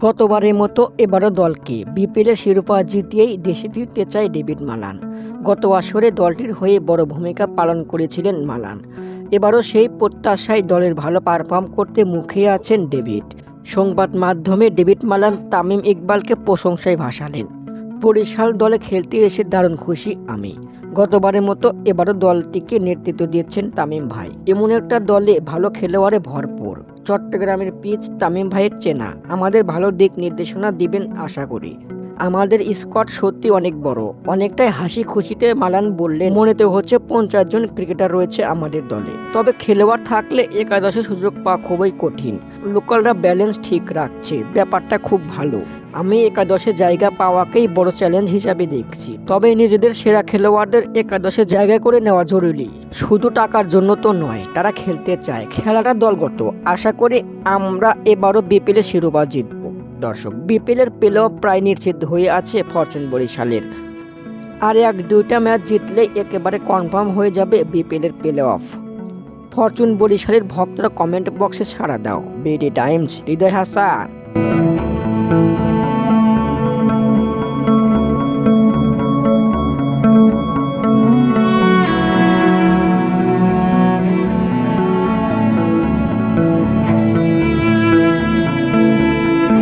গতবারের মতো এবারও দলকে বিপিএলের শিরোপা জিতিয়েই দেশে ফিরতে চায় ডেভিড মালান। গত আসরে দলটির হয়ে বড় ভূমিকা পালন করেছিলেন মালান। এবারও সেই প্রত্যাশায় দলের ভালো পারফর্ম করতে মুখিয়ে আছেন ডেভিড। সংবাদ মাধ্যমে ডেভিড মালান তামিম ইকবালকে প্রশংসায় ভাসালেন। বরিশাল দলে খেলতে এসে দারুণ খুশি আমি। গতবারের মতো এবারও দলটিকে নেতৃত্ব দিয়েছেন তামিম ভাই। এমন একটা দলে ভালো খেলোয়াড়ে ভরপুর। চট্টগ্রামের পিচ তামিম ভাইয়ের চেনা। আমাদের ভালো দিক নির্দেশনা দিবেন আশা করি। আমাদের স্কোয়াড সত্যি অনেক বড়। অনেকটাই হাসি খুশিতে মালান বললেন মনে তো হচ্ছে পঞ্চাশ জন ক্রিকেটার রয়েছে আমাদের দলে। তবে খেলোয়াড় থাকলে একাদশে সুযোগ পাওয়া খুবই কঠিন। লোকালরা ব্যালেন্স ঠিক রাখছে। ব্যাপারটা খুব ভালো। আমি একাদশে জায়গা পাওয়াকেই বড় চ্যালেঞ্জ হিসাবে দেখছি। তবে নিজেদের সেরা খেলোয়াড়দের একাদশে জায়গা করে নেওয়া জরুরি। শুধু টাকার জন্য তো নয়, তারা খেলতে চায়। খেলাটা দলগত। আশা করি আমরা এবারও বিপিএলের শিরোপা জিতব। দর্শক বিপিএলের প্লে অফ প্রায় নিশ্চিত হয়ে আছে ফরচুন বরিশালের। আর এক দুইটা ম্যাচ জিতলে একেবারে কনফার্ম হয়ে যাবে বিপিএলের প্লে অফ ফরচুন বরিশালের ভক্তরা কমেন্ট বক্সে সাড়া দাও। BD Times Hridoy Hasan.